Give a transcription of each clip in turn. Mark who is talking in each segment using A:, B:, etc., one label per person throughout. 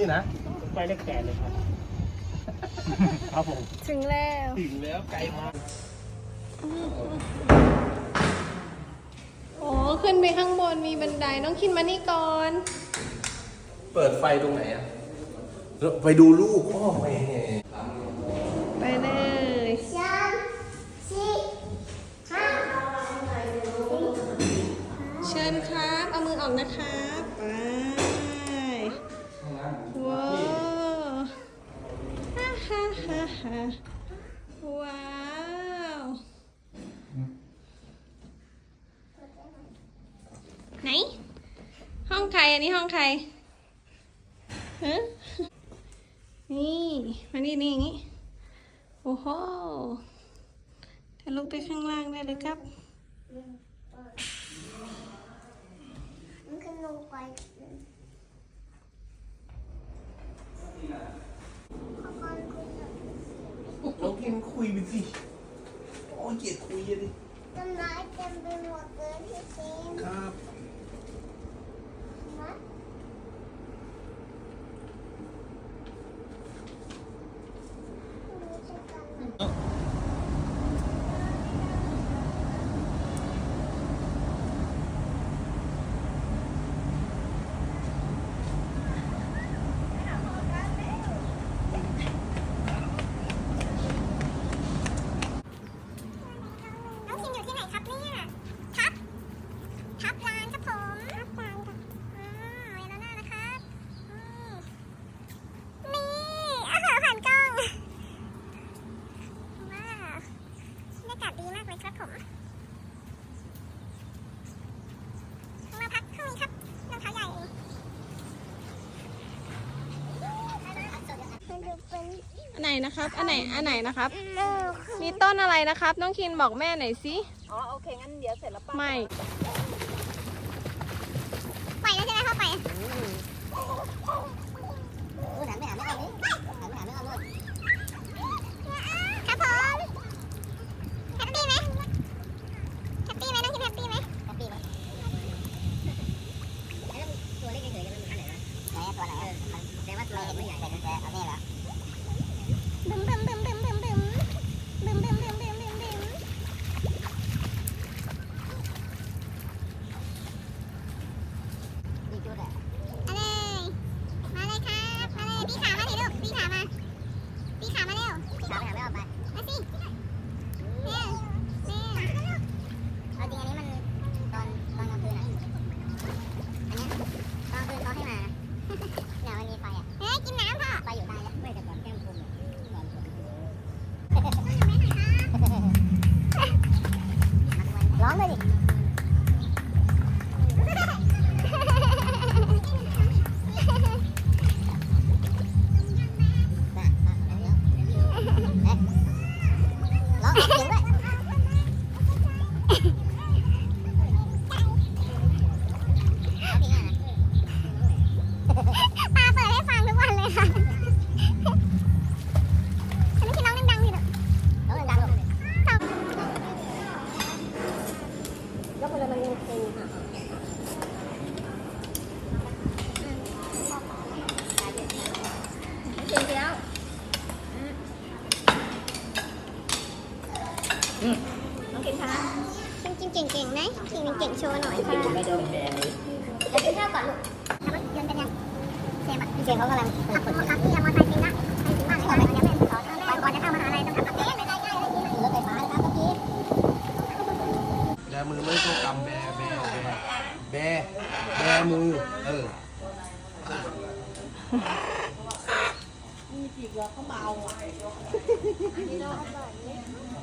A: นี่นะ
B: ไปเลขแปดเลยครับ ครับผม
C: ถึงแล้ว
A: ถึงแล้วไกลมาก
C: โอ้ขึ้นไปข้างบนมีบันไดน้องคินมานี่ก่อน
A: เปิดไฟตรงไหนอะไปดูลูกพ่อไป
C: ไปเลย
D: สามสี่ห้า
C: เชิญครับ เอามือออกนะครับไป ว้าวฮ่าฮ่าฮ่าฮ่าว้าวไหน ห้องใครอันนี้ห้องใครฮะนี่มานี่นี่อย่างนี้ โอ้โหทะลุไปข้างล่างได้เลยครับ
D: มันขึ้นลงไปขอก่อนคุยกับ
A: น้องกิน คุยไปสิโอ้ยเกลียดคุยอะดิ
D: ต้นไม้เต็มไปหมดเลยพี่เซน
A: ครับ
D: นะรู้จักกันไหม น้องคินอยู่ที่ไหนครับเนี่ย ครับ ครับร้านครับผมครับร้านครับอ่าเวลาหน้านะครับอืมนี่อาหารผ่านกล้องว้าวบรรยากาศดีมากเลยครับผมมาพักห้องนี้ครับรองเท้าใหญ่เองมันดูเป็น
C: อันไหนนะครับ อันไหน อันไหนนะครับ
D: เลิก
C: มีต้นอะไรนะครับ น้องคินบอกแม่หน่อยสิ
E: อ๋อโอเคงั้นเดี๋ยวเสร็จแล้วป้า
C: ไม่
D: ไปแล้วใช่ไหมเข้าไป
E: หันไม่หันไม่เอานี้หันไม่หันไม่เอาเลย
D: ครับผมแฮปปี้ไหมแฮปปี้ไหมน้องคิดแฮปปี้ไหม
E: แฮปปี้ไหมไอ้แล้วตัวเล็กเฉยๆกันมันอันไหนวะไหนตัวไหนมันแต่ว่าเราเห็นไม่ใหญ่แต่แต่เอาเนี่ น้องกินคะ
D: จริงๆเก่งๆไหมจริงๆเก่งโชว์หน่อยค่ะ
E: ไม่โดนแบนเลย
D: เดี๋ยวกินข้าวก่อนลูกทำรถยนต์เป็นยังเซมอะ
E: พี่เจมส์เขากำลัง
D: ขับรถครับพี่เอามอเตอร์ไซค์เป็นละไปถึงบ้านเลยเดี๋ยวเป็นขอไปก่อนจะเข้ามหาลัยต้องขับรถเองไม่ได้ง่ายเลย
E: รถไฟฟ้านะครับเมื่อกี้
A: แบมือไม่ต้องกำแบแบแบแบแบมือเออ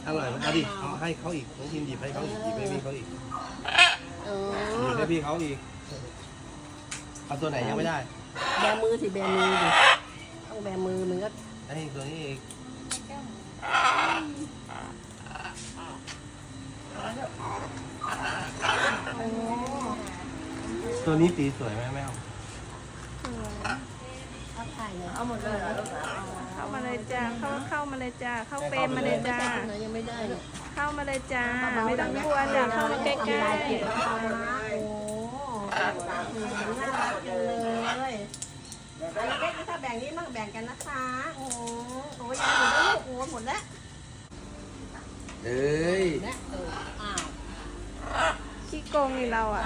A: อร่อยไหมเอาดิเอาให้เขาอีกน้องพิมหยิบให้เขาอีกหยิบให้พี่เขาอีกหยิบให้พี่เขาอีกเอาตัวไหนยังไม่ได้
E: แบมือสิแบมือดิต้องแบมือมึงก็
A: ไอ้ตัวนี้อีกตัวนี้สีสวยไหมแม่เอา
E: เอาหมดเลย
C: เข้ามาเลยจ้าเข้าเข้ามาเลยจ้าเข้าเฟรมมาเลยจ้า
E: ยังไม่ได้เลย
C: เข้ามาเลยจ้า ไม่ต้องกลัวจ้าเข้ามาใกล้
E: โอ้น่ารักจังเลย
F: บ่งนี่มั่งแบ่งกันนะคะโอ้โหโอ้ยายหมดแล้วลูกโอ้หมดแล้ว
A: เอ้ย
G: นะเอออ้าว
F: ขี้โกงนี่เราอะ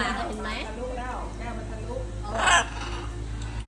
G: ปากเห็นไหม